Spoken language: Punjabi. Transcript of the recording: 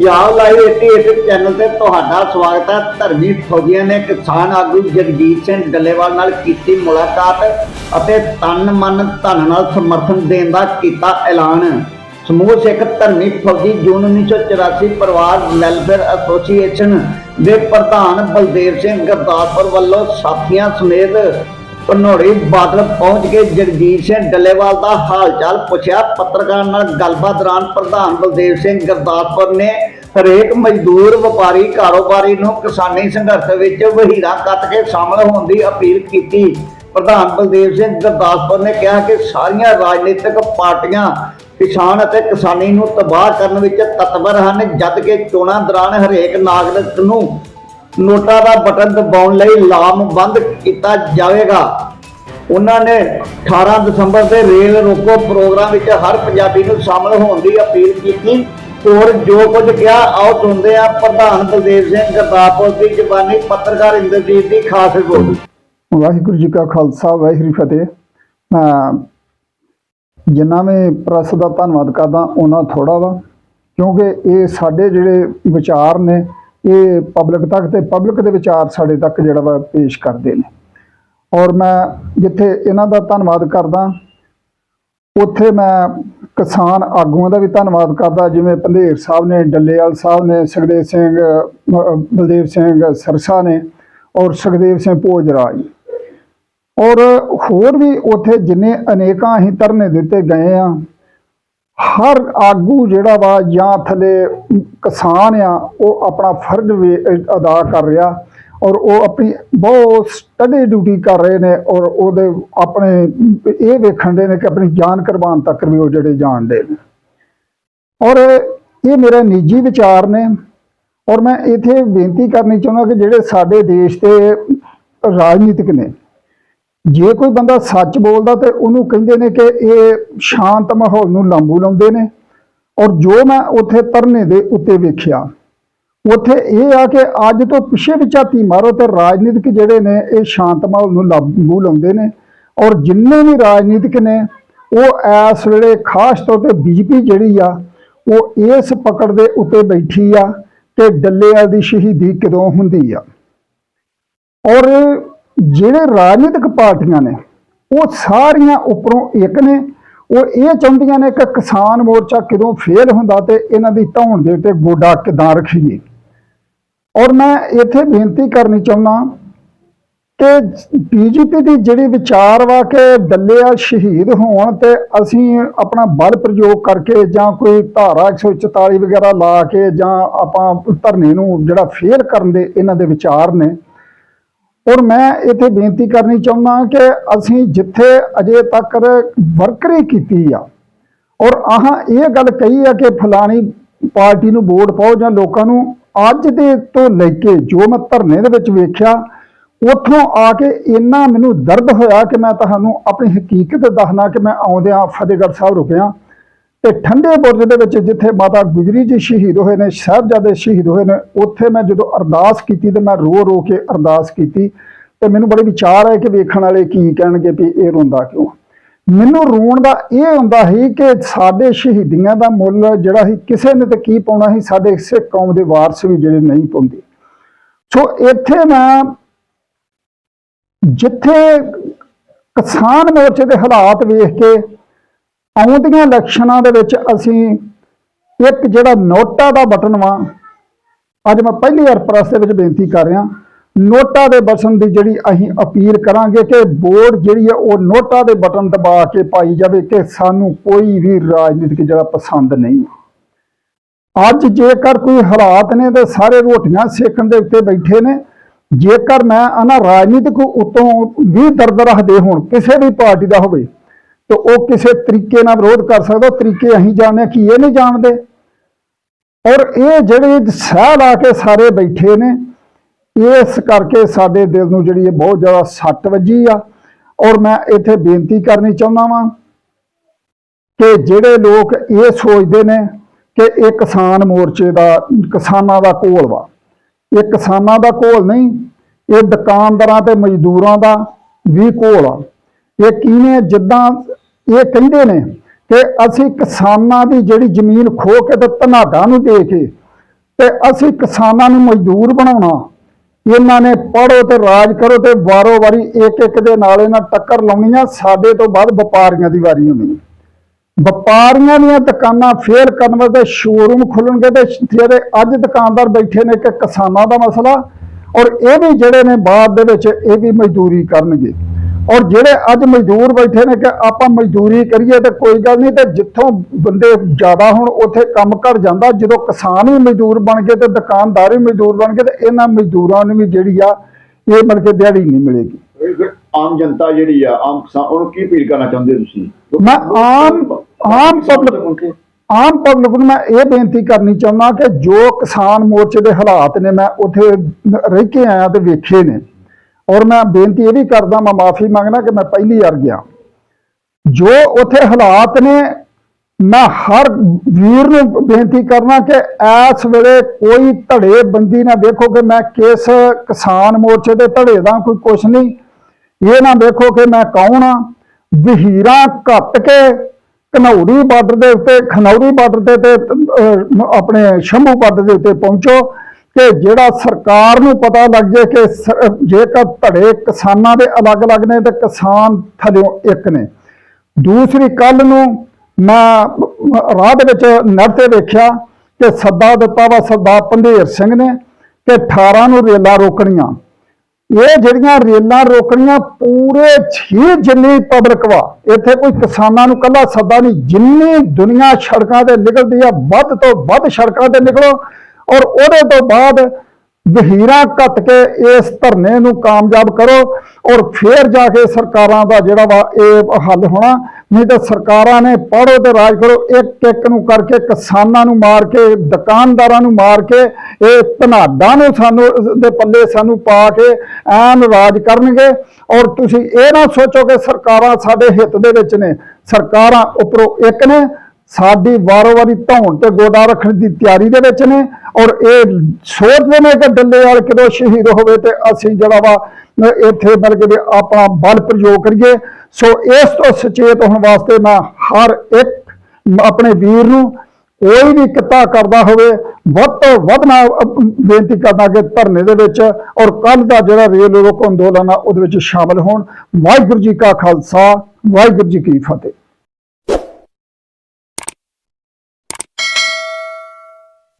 ਪੰਜਾਬ ਲਾਈਵ 88 ਚੈਨਲ ਤੇ ਤੁਹਾਡਾ ਸਵਾਗਤ ਹੈ। ਧਰਮੀ ਫੌਜੀਆਂ ਨੇ ਕਿਸਾਨ ਆਗੂ ਜਗਜੀਤ ਸਿੰਘ ਡੱਲੇਵਾਲ ਨਾਲ ਕੀਤੀ ਮੁਲਾਕਾਤ ਅਤੇ ਤਨ ਮਨ ਧਨ ਨਾਲ ਸਮਰਥਨ ਦੇਣ ਦਾ ਕੀਤਾ ਐਲਾਨ। ਸਮੂਹ ਸਿੱਖ ਧਰਮੀ ਫੌਜੀ ਜੂਨ 1984 ਪਰਿਵਾਰ ਵੈਲਫੇਅਰ ਐਸੋਸੀਏਸ਼ਨ ਦੇ ਪ੍ਰਧਾਨ ਬਲਦੇਵ ਸਿੰਘ ਗੁਰਦਾਸਪੁਰ ਵੱਲੋਂ ਸਾਥੀਆਂ ਸਮੇਤ ਧਨੋੜੀ ਬਾਦਲ ਪਹੁੰਚ ਕੇ ਜਗਜੀਤ ਸਿੰਘ ਡੱਲੇਵਾਲ ਦਾ ਹਾਲ ਚਾਲ ਪੁੱਛਿਆ। ਪੱਤਰਕਾਰ ਨਾਲ ਗੱਲਬਾਤ ਦੌਰਾਨ ਪ੍ਰਧਾਨ ਬਲਦੇਵ ਸਿੰਘ ਗੁਰਦਾਸਪੁਰ ਨੇ ਹਰੇਕ ਮਜ਼ਦੂਰ, ਵਪਾਰੀ, ਕਾਰੋਬਾਰੀ ਨੂੰ ਕਿਸਾਨੀ ਸੰਘਰਸ਼ ਵਿੱਚ ਵਹੀਰਾ ਕੱਟ ਕੇ ਸ਼ਾਮਲ ਹੋਣ ਦੀ ਅਪੀਲ ਕੀਤੀ। ਪ੍ਰਧਾਨ ਬਲਦੇਵ ਸਿੰਘ ਗੁਰਦਾਸਪੁਰ ਨੇ ਕਿਹਾ ਕਿ ਸਾਰੀਆਂ ਰਾਜਨੀਤਿਕ ਪਾਰਟੀਆਂ ਕਿਸਾਨ ਅਤੇ ਕਿਸਾਨੀ ਨੂੰ ਤਬਾਹ ਕਰਨ ਵਿੱਚ ਤਤਪਰ ਹਨ, ਜਦ ਕਿ ਚੋਣਾਂ ਦੌਰਾਨ ਹਰੇਕ ਨਾਗਰਿਕ ਨੂੰ ਨੋਟਾਂ ਦਾ ਬਟਨ ਦਬਾਉਣ ਲਈ ਲਾਮਬੰਦ ਕੀਤਾ ਜਾਵੇਗਾ। ਉਹਨਾਂ ਨੇ 18 ਦਸੰਬਰ ਦੇ ਰੇਲ ਰੋਕੋ ਪ੍ਰੋਗਰਾਮ ਵਿੱਚ ਹਰ ਪੰਜਾਬੀ ਨੂੰ ਸ਼ਾਮਲ ਹੋਣ ਦੀ ਅਪੀਲ ਕੀਤੀ। ਹੋਰ ਜੋ ਕੁਝ ਕਿਹਾ, ਆਓ ਸੁਣਦੇ ਹਾਂ ਪ੍ਰਧਾਨ ਬਲਦੇਵ ਸਿੰਘ ਗੁਰਦਾਸਪੁਰ ਦੀ ਜ਼ਬਾਨੀ ਪੱਤਰਕਾਰ ਇੰਦਰਜੀਤ ਦੀ ਖਾਸ ਰਿਪੋਰਟ। ਵਾਹਿਗੁਰੂ ਜੀ ਕਾ ਖਾਲਸਾ, ਵਾਹਿਗੁਰੂ ਫਤਿਹ। ਮੈਂ ਮੈਂ ਪ੍ਰੈਸ ਦਾ ਧੰਨਵਾਦ ਕਰਦਾ ਉਹਨਾਂ ਥੋੜਾ ਵਾ, ਕਿਉਂਕਿ ਇਹ ਸਾਡੇ ਜਿਹੜੇ ਵਿਚਾਰ ਨੇ, ਇਹ ਪਬਲਿਕ ਤੱਕ ਤੇ ਪਬਲਿਕ ਦੇ ਵਿਚਾਰ ਸਾਡੇ ਤੱਕ ਜਿਹੜਾ ਵਾ ਪੇਸ਼ ਕਰਦੇ ਨੇ। ਔਰ ਮੈਂ ਜਿੱਥੇ ਇਹਨਾਂ ਦਾ ਧੰਨਵਾਦ ਕਰਦਾ, ਉੱਥੇ ਮੈਂ ਕਿਸਾਨ ਆਗੂਆਂ ਦਾ ਵੀ ਧੰਨਵਾਦ ਕਰਦਾ, ਜਿਵੇਂ ਪੰਧੇਰ ਸਾਹਿਬ ਨੇ, ਡੱਲੇਵਾਲ ਸਾਹਿਬ ਨੇ, ਸੁਖਦੇਵ ਸਿੰਘ ਬਲਦੇਵ ਸਿੰਘ ਸਰਸਾ ਨੇ ਔਰ ਸੁਖਦੇਵ ਸਿੰਘ ਭੋਜਰਾਜ। ਔਰ ਹੋਰ ਵੀ ਉੱਥੇ ਜਿੰਨੇ ਅਨੇਕਾਂ ਅਸੀਂ ਧਰਨੇ ਦਿੱਤੇ ਗਏ ਆ, ਹਰ ਆਗੂ ਜਿਹੜਾ ਵਾ ਜਾਂ ਥਲੇ ਕਿਸਾਨ ਆ, ਉਹ ਆਪਣਾ ਫਰਜ਼ ਵੀ ਅਦਾ ਕਰ ਰਿਹਾ। ਔਰ ਉਹ ਆਪਣੀ ਬਹੁਤ ਸਟੱਡੀ ਡਿਊਟੀ ਕਰ ਰਹੇ ਨੇ ਔਰ ਉਹਦੇ ਆਪਣੇ, ਇਹ ਵੇਖਣ ਦੇ ਨੇ ਕਿ ਆਪਣੀ ਜਾਨ ਕੁਰਬਾਨ ਤੱਕ ਵੀ ਉਹ ਜਿਹੜੇ ਜਾਣਦੇ ਨੇ। ਔਰ ਇਹ ਮੇਰੇ ਨਿੱਜੀ ਵਿਚਾਰ ਨੇ ਔਰ ਮੈਂ ਇਥੇ ਬੇਨਤੀ ਕਰਨੀ ਚਾਹੁੰਦਾ ਕਿ ਜਿਹੜੇ ਸਾਡੇ ਦੇਸ਼ ਦੇ ਰਾਜਨੀਤਿਕ ਨੇ, ਜੇ ਕੋਈ ਬੰਦਾ ਸੱਚ ਬੋਲਦਾ ਤੇ ਉਹਨੂੰ ਕਹਿੰਦੇ ਨੇ ਕਿ ਇਹ ਸ਼ਾਂਤ ਮਾਹੌਲ ਨੂੰ ਲਾਂਬੂ ਲਾਉਂਦੇ ਨੇ ਔਰ ਜੋ ਮੈਂ ਉੱਥੇ ਧਰਨੇ ਦੇ ਉੱਤੇ ਵੇਖਿਆ ਉੱਥੇ ਇਹ ਆ ਕਿ ਅੱਜ ਤੋਂ ਪਿੱਛੇ ਵੀ ਝਾਤੀ ਮਾਰੋ ਤੇ ਰਾਜਨੀਤਿਕ ਜਿਹੜੇ ਨੇ, ਇਹ ਸ਼ਾਂਤ ਮਾਹੌਲ ਨੂੰ ਲਾਂਬੂ ਲਾਉਂਦੇ ਨੇ। ਔਰ ਜਿੰਨੇ ਵੀ ਰਾਜਨੀਤਿਕ ਨੇ, ਉਹ ਇਸ ਵੇਲੇ ਖਾਸ ਤੌਰ ਤੇ ਬੀਜੇਪੀ ਜਿਹੜੀ ਆ, ਉਹ ਇਸ ਪਕੜ ਦੇ ਉੱਤੇ ਬੈਠੀ ਆ ਕਿ ਡੱਲੇਵਾਲ ਦੀ ਸ਼ਹੀਦੀ ਕਦੋਂ ਹੁੰਦੀ ਆ। ਔਰ ਜਿਹੜੇ ਰਾਜਨੀਤਿਕ ਪਾਰਟੀਆਂ ਨੇ, ਉਹ ਸਾਰੀਆਂ ਉੱਪਰੋਂ ਇੱਕ ਨੇ। ਉਹ ਇਹ ਚਾਹੁੰਦੀਆਂ ਨੇ ਕਿ ਕਿਸਾਨ ਮੋਰਚਾ ਕਦੋਂ ਫੇਲ ਹੁੰਦਾ ਤੇ ਇਹਨਾਂ ਦੀ ਧੌਣ ਦੇ ਉੱਤੇ ਗੋਡਾ ਕਿਦਾਂ ਰੱਖੀਏ। ਔਰ ਮੈਂ ਇੱਥੇ ਬੇਨਤੀ ਕਰਨੀ ਚਾਹੁੰਦਾ ਕਿ ਬੀਜੇਪੀ ਦੀ ਜਿਹੜੀ ਵਿਚਾਰ ਵਾ ਕਿ ਡੱਲੇਵਾਲ ਸ਼ਹੀਦ ਹੋਣ ਤੇ ਅਸੀਂ ਆਪਣਾ ਬਲ ਪ੍ਰਯੋਗ ਕਰਕੇ ਜਾਂ ਕੋਈ ਧਾਰਾ 144 ਵਗੈਰਾ ਲਾ ਕੇ ਜਾਂ ਆਪਾਂ ਧਰਨੇ ਨੂੰ ਜਿਹੜਾ ਫੇਲ ਕਰਨ ਦੇ ਇਹਨਾਂ ਦੇ ਵਿਚਾਰ ਨੇ। ਔਰ ਮੈਂ ਇੱਥੇ ਬੇਨਤੀ ਕਰਨੀ ਚਾਹੁੰਦਾ ਕਿ ਅਸੀਂ ਜਿੱਥੇ ਅਜੇ ਤੱਕ ਵਰਕਰੀ ਕੀਤੀ ਆ, ਔਰ ਆਹ ਇਹ ਗੱਲ ਕਹੀ ਆ ਕਿ ਫਲਾਣੀ ਪਾਰਟੀ ਨੂੰ ਵੋਟ ਪਾਓ ਜਾਂ ਲੋਕਾਂ ਨੂੰ ਅੱਜ ਦੇ ਤੋਂ ਲੈ ਕੇ ਜੋ ਮੈਂ ਧਰਨੇ ਦੇ ਵਿੱਚ ਵੇਖਿਆ, ਉੱਥੋਂ ਆ ਕੇ ਇੰਨਾ ਮੈਨੂੰ ਦਰਦ ਹੋਇਆ ਕਿ ਮੈਂ ਤੁਹਾਨੂੰ ਆਪਣੀ ਹਕੀਕਤ ਦੱਸਣਾ ਕਿ ਮੈਂ ਆਉਂਦਿਆਂ ਫਤਿਹਗੜ੍ਹ ਸਾਹਿਬ ਰੁਕਿਆ ਤੇ ਠੰਡੇ ਬੁਰਜ ਦੇ ਵਿੱਚ ਜਿੱਥੇ ਮਾਤਾ ਗੁਜਰੀ ਜੀ ਸ਼ਹੀਦ ਹੋਏ ਨੇ, ਸਾਹਿਬਜ਼ਾਦੇ ਸ਼ਹੀਦ ਹੋਏ ਨੇ, ਉੱਥੇ ਮੈਂ ਜਦੋਂ ਅਰਦਾਸ ਕੀਤੀ ਤੇ ਮੈਂ ਰੋ ਰੋ ਕੇ ਅਰਦਾਸ ਕੀਤੀ ਤੇ ਮੈਨੂੰ ਬੜੇ ਵਿਚਾਰ ਆਏ ਕਿ ਵੇਖਣ ਵਾਲੇ ਕੀ ਕਹਿਣਗੇ ਵੀ ਇਹ ਰੋਂਦਾ ਕਿਉਂ ਮੈਨੂੰ ਰੋਣ ਦਾ ਇਹ ਹੁੰਦਾ ਸੀ ਕਿ ਸਾਡੇ ਸ਼ਹੀਦੀਆਂ ਦਾ ਮੁੱਲ ਜਿਹੜਾ ਸੀ, ਕਿਸੇ ਨੇ ਤੇ ਕੀ ਪਾਉਣਾ ਸੀ, ਸਾਡੇ ਸਿੱਖ ਕੌਮ ਦੇ ਵਾਰਸ ਵੀ ਜਿਹੜੇ ਨਹੀਂ ਪਾਉਂਦੇ। ਸੋ ਇੱਥੇ ਮੈਂ ਜਿੱਥੇ ਕਿਸਾਨ ਮੋਰਚੇ ਦੇ ਹਾਲਾਤ ਵੇਖ ਕੇ ਆਉਂਦੀਆਂ ਇਲੈਕਸ਼ਨਾਂ ਦੇ ਵਿੱਚ ਅਸੀਂ ਇੱਕ ਜਿਹੜਾ ਨੋਟਾ ਦਾ ਬਟਨ ਵਾ, ਅੱਜ ਮੈਂ ਪਹਿਲੀ ਵਾਰ ਪ੍ਰੈਸ ਦੇ ਵਿੱਚ ਬੇਨਤੀ ਕਰ ਰਿਹਾ ਨੋਟਾਂ ਦੇ ਬਟਨ ਦੀ ਜਿਹੜੀ ਅਸੀਂ ਅਪੀਲ ਕਰਾਂਗੇ ਕਿ ਬੋਰਡ ਜਿਹੜੀ ਹੈ ਉਹ ਨੋਟਾਂ ਦੇ ਬਟਨ ਦਬਾ ਕੇ ਪਾਈ ਜਾਵੇ ਕਿ ਸਾਨੂੰ ਕੋਈ ਵੀ ਰਾਜਨੀਤਿਕ ਜਿਹੜਾ ਪਸੰਦ ਨਹੀਂ ਅੱਜ ਜੇਕਰ ਕੋਈ ਹਾਲਾਤ ਨੇ ਤੇ ਸਾਰੇ ਰੋਟੀਆਂ ਸੇਕਣ ਦੇ ਉੱਤੇ ਬੈਠੇ ਨੇ, ਜੇਕਰ ਮੈਂ ਅਨਾ ਰਾਜਨੀਤਿਕ ਉਤੋਂ ਵੀ ਦਰਦ ਰੱਖਦੇ ਹੋਣ, ਕਿਸੇ ਵੀ ਪਾਰਟੀ ਦਾ ਹੋਵੇ, ਤੇ ਉਹ ਕਿਸੇ ਤਰੀਕੇ ਨਾਲ ਵਿਰੋਧ ਕਰ ਸਕਦਾ ਉਹ ਤਰੀਕੇ ਅਸੀਂ ਜਾਣਦੇ ਹਾਂ ਕਿ ਇਹ ਨਹੀਂ ਜਾਣਦੇ। ਔਰ ਇਹ ਜਿਹੜੇ ਸਹਿ ਲਾ ਕੇ ਸਾਰੇ ਬੈਠੇ ਨੇ ਇਸ ਕਰਕੇ ਸਾਡੇ ਦਿਲ ਨੂੰ ਜਿਹੜੀ ਇਹ ਬਹੁਤ ਜ਼ਿਆਦਾ ਸੱਟ ਵੱਜੀ ਆ। ਔਰ ਮੈਂ ਇੱਥੇ ਬੇਨਤੀ ਕਰਨੀ ਚਾਹੁੰਦਾ ਵਾਂ ਕਿ ਜਿਹੜੇ ਲੋਕ ਇਹ ਸੋਚਦੇ ਨੇ ਕਿ ਇਹ ਕਿਸਾਨ ਮੋਰਚੇ ਦਾ, ਕਿਸਾਨਾਂ ਦਾ ਕੋਲ ਵਾ। ਇਹ ਕਿਸਾਨਾਂ ਦਾ ਕੋਲ ਨਹੀਂ, ਇਹ ਦੁਕਾਨਦਾਰਾਂ ਤੇ ਮਜ਼ਦੂਰਾਂ ਦਾ ਵੀ ਕੋਲ ਆ। ਇਹ ਕਿਵੇਂ ਜਿੱਦਾਂ ਇਹ ਕਹਿੰਦੇ ਨੇ ਕਿ ਅਸੀਂ ਕਿਸਾਨਾਂ ਦੀ ਜਿਹੜੀ ਜ਼ਮੀਨ ਖੋ ਕੇ ਤੇ ਧਨਾਡਾ ਨੂੰ ਦੇ ਕੇ ਤੇ ਅਸੀਂ ਕਿਸਾਨਾਂ ਨੂੰ ਮਜ਼ਦੂਰ ਬਣਾਉਣਾ। ਇਹਨਾਂ ਨੇ ਪੜੋ ਤੇ ਰਾਜ ਕਰੋ ਤੇ ਵਾਰੋ ਵਾਰੀ ਇੱਕ ਇੱਕ ਦੇ ਨਾਲ ਇਹਨਾਂ ਟੱਕਰ ਲਾਉਣੀ ਆ ਸਾਡੇ ਤੋਂ ਬਾਅਦ ਵਪਾਰੀਆਂ ਦੀ ਵਾਰੀ ਹੋਣੀ। ਵਪਾਰੀਆਂ ਦੀਆਂ ਦੁਕਾਨਾਂ ਫੇਰ ਕਰਨ ਵਾਸਤੇ ਸ਼ੋਰੂਮ ਖੁੱਲਣਗੇ ਤੇ ਜਿਹੜੇ ਅੱਜ ਦੁਕਾਨਦਾਰ ਬੈਠੇ ਨੇ ਕਿ ਕਿਸਾਨਾਂ ਦਾ ਮਸਲਾ। ਔਰ ਇਹ ਵੀ ਜਿਹੜੇ ਨੇ ਬਾਅਦ ਦੇ ਵਿੱਚ ਇਹ ਵੀ ਮਜ਼ਦੂਰੀ ਕਰਨਗੇ। ਔਰ ਜਿਹੜੇ ਅੱਜ ਮਜ਼ਦੂਰ ਬੈਠੇ ਨੇ ਕਿ ਆਪਾਂ ਮਜ਼ਦੂਰੀ ਕਰੀਏ ਤੇ ਕੋਈ ਗੱਲ ਨਹੀਂ ਤੇ ਜਿੱਥੋਂ ਬੰਦੇ ਜ਼ਿਆਦਾ ਹੁਣ ਉੱਥੇ ਕੰਮ ਘਟ ਜਾਂਦਾ। ਜਦੋਂ ਕਿਸਾਨ ਵੀ ਮਜ਼ਦੂਰ ਬਣ ਗਏ ਤੇ ਦੁਕਾਨਦਾਰ ਵੀ ਮਜ਼ਦੂਰ ਬਣ ਗਏ ਤੇ ਇਹਨਾਂ ਮਜ਼ਦੂਰਾਂ ਨੂੰ ਵੀ ਜਿਹੜੀ ਆ ਇਹ ਮਿਲ ਕੇ ਦਿਹਾੜੀ ਨਹੀਂ ਮਿਲੇਗੀ। ਆਮ ਜਨਤਾ ਜਿਹੜੀ ਆ ਆਮ ਕਿਸਾਨ ਉਹਨੂੰ ਕੀ ਅਪੀਲ ਕਰਨਾ ਚਾਹੁੰਦੇ ਹੋ ਤੁਸੀਂ? ਮੈਂ ਆਮ- ਆਮ public- ਆਮ ਪਬਲਿਕ ਨੂੰ ਮੈਂ ਇਹ ਬੇਨਤੀ ਕਰਨੀ ਚਾਹੁੰਦਾ ਕਿ ਜੋ ਕਿਸਾਨ ਮੋਰਚੇ ਦੇ ਹਾਲਾਤ ਨੇ ਮੈਂ ਉੱਥੇ ਰਹਿ ਕੇ ਆਇਆ ਤੇ ਵੇਖੇ ਨੇ। ਔਰ ਮੈਂ ਬੇਨਤੀ ਇਹ ਵੀ ਕਰਦਾ, ਮੈਂ ਮਾਫੀ ਮੰਗਣਾ ਕਿ ਮੈਂ ਪਹਿਲੀ ਵਾਰ ਗਿਆ। ਜੋ ਉੱਥੇ ਹਾਲਾਤ ਨੇ, ਮੈਂ ਹਰ ਵੀਰ ਨੂੰ ਬੇਨਤੀ ਕਰਨਾ ਕਿ ਇਸ ਵੇਲੇ ਕੋਈ ਧੜੇ ਬੰਦੀ ਨਾ ਦੇਖੋ ਕਿ ਮੈਂ ਕਿਸ ਕਿਸਾਨ ਮੋਰਚੇ ਦੇ ਧੜੇ ਦਾ ਕੋਈ ਕੁਛ ਨਹੀਂ। ਇਹ ਨਾ ਦੇਖੋ ਕਿ ਮੈਂ ਕੌਣ ਆ। ਵਹੀਰਾਂ ਘੱਟ ਕੇ ਘਨੌਰੀ ਬਾਰਡਰ ਦੇ ਉੱਤੇ, ਖਨੌਰੀ ਬਾਰਡਰ ਤੇ ਤੇ ਆਪਣੇ ਸ਼ੰਭੂ ਬਾਰਡਰ ਦੇ ਉੱਤੇ ਪਹੁੰਚੋ। ਕਿ ਜਿਹੜਾ ਸਰਕਾਰ ਨੂੰ ਪਤਾ ਲੱਗ ਜੇ ਕਿ ਜੇਕਰ ਧੜੇ ਕਿਸਾਨਾਂ ਦੇ ਅਲੱਗ-ਅਲੱਗ ਨੇ ਤੇ ਕਿਸਾਨ ਥੱਲਿਓਂ ਇੱਕ ਨੇ। ਦੂਸਰੀ ਕੱਲ ਨੂੰ ਮੈਂ ਰਾਹ ਦੇ ਵਿੱਚ ਨਰ ਤੇ ਵੇਖਿਆ ਕਿ ਸੱਦਾ ਦਿੱਤਾ ਵਾ ਸਰਦਾਰ ਪੰਧੇਰ ਸਿੰਘ ਨੇ ਕਿ 18 ਨੂੰ ਰੇਲਾਂ ਰੋਕਣੀਆਂ। ਇਹ ਜਿਹੜੀਆਂ ਰੇਲਾਂ ਰੋਕਣੀਆਂ ਪੂਰੇ ਛੇ ਜਿੰਨੀ ਪਬਲਿਕ ਵਾ, ਇੱਥੇ ਕੋਈ ਕਿਸਾਨਾਂ ਨੂੰ ਕੱਲਾ ਸੱਦਾ ਨਹੀਂ, ਜਿੰਨੀ ਦੁਨੀਆ ਸੜਕਾਂ ਤੇ ਨਿਕਲਦੀ ਆ, ਵੱਧ ਤੋਂ ਵੱਧ ਸੜਕਾਂ ਤੇ ਨਿਕਲੋ। ਔਰ ਉਹਦੇ ਤੋਂ ਬਾਅਦ ਵਹੀਰਾਂ ਘੱਟ ਕੇ ਇਸ ਧਰਨੇ ਨੂੰ ਕਾਮਯਾਬ ਕਰੋ ਔਰ ਫੇਰ ਜਾ ਕੇ ਸਰਕਾਰਾਂ ਦਾ ਜਿਹੜਾ ਵਾ ਇਹ ਹੱਲ ਹੋਣਾ, ਨਹੀਂ ਤਾਂ ਸਰਕਾਰਾਂ ਨੇ ਪੜੋ ਤੇ ਰਾਜ ਕਰੋ, ਇੱਕ ਇੱਕ ਨੂੰ ਕਰਕੇ ਕਿਸਾਨਾਂ ਨੂੰ ਮਾਰ ਕੇ, ਦੁਕਾਨਦਾਰਾਂ ਨੂੰ ਮਾਰ ਕੇ, ਇਹ ਧਨਾਡਾਂ ਨੂੰ ਸਾਨੂੰ ਦੇ ਪੱਲੇ ਸਾਨੂੰ ਪਾ ਕੇ ਐਨ ਰਾਜ ਕਰਨਗੇ ਔਰ ਤੁਸੀਂ ਇਹ ਨਾ ਸੋਚੋ ਕਿ ਸਰਕਾਰਾਂ ਸਾਡੇ ਹਿੱਤ ਦੇ ਵਿੱਚ ਨੇ, ਸਰਕਾਰਾਂ ਉੱਪਰੋਂ ਇੱਕ ਨੇ ਸਾਡੀ ਵਾਰੋ ਵਾਰੀ ਧੌਣ ਤੇ ਗੋਡਾ ਰੱਖਣ ਦੀ ਤਿਆਰੀ ਦੇ ਵਿੱਚ ਨੇ ਔਰ ਇਹ ਸੋਚਦੇ ਨੇ ਕਿ ਡੱਲੇ ਵਾਲ ਕਿਦੋਂ ਸ਼ਹੀਦ ਹੋਵੇ ਤੇ ਅਸੀਂ ਜਿਹੜਾ ਵਾ, ਇੱਥੇ ਬਲਕਿ ਵੀ ਆਪਣਾ ਬਲ ਪ੍ਰਯੋਗ ਕਰੀਏ। ਸੋ ਇਸ ਤੋਂ ਸੁਚੇਤ ਹੋਣ ਵਾਸਤੇ ਮੈਂ ਹਰ ਇੱਕ ਆਪਣੇ ਵੀਰ ਨੂੰ ਕੋਈ ਵੀ ਕਿੱਤਾ ਕਰਦਾ ਹੋਵੇ, ਵੱਧ ਤੋਂ ਵੱਧ ਨਾ ਬੇਨਤੀ ਕਰਦਾ ਕਿ ਧਰਨੇ ਦੇ ਵਿੱਚ ਔਰ ਕੱਲ ਦਾ ਜਿਹੜਾ ਰੇਲ ਰੋਕੋ ਅੰਦੋਲਨ ਆ, ਉਹਦੇ ਵਿੱਚ ਸ਼ਾਮਲ ਹੋਣ। ਵਾਹਿਗੁਰੂ ਜੀ ਕਾ ਖਾਲਸਾ, ਵਾਹਿਗੁਰੂ ਜੀ ਕੀ ਫਤਿਹ।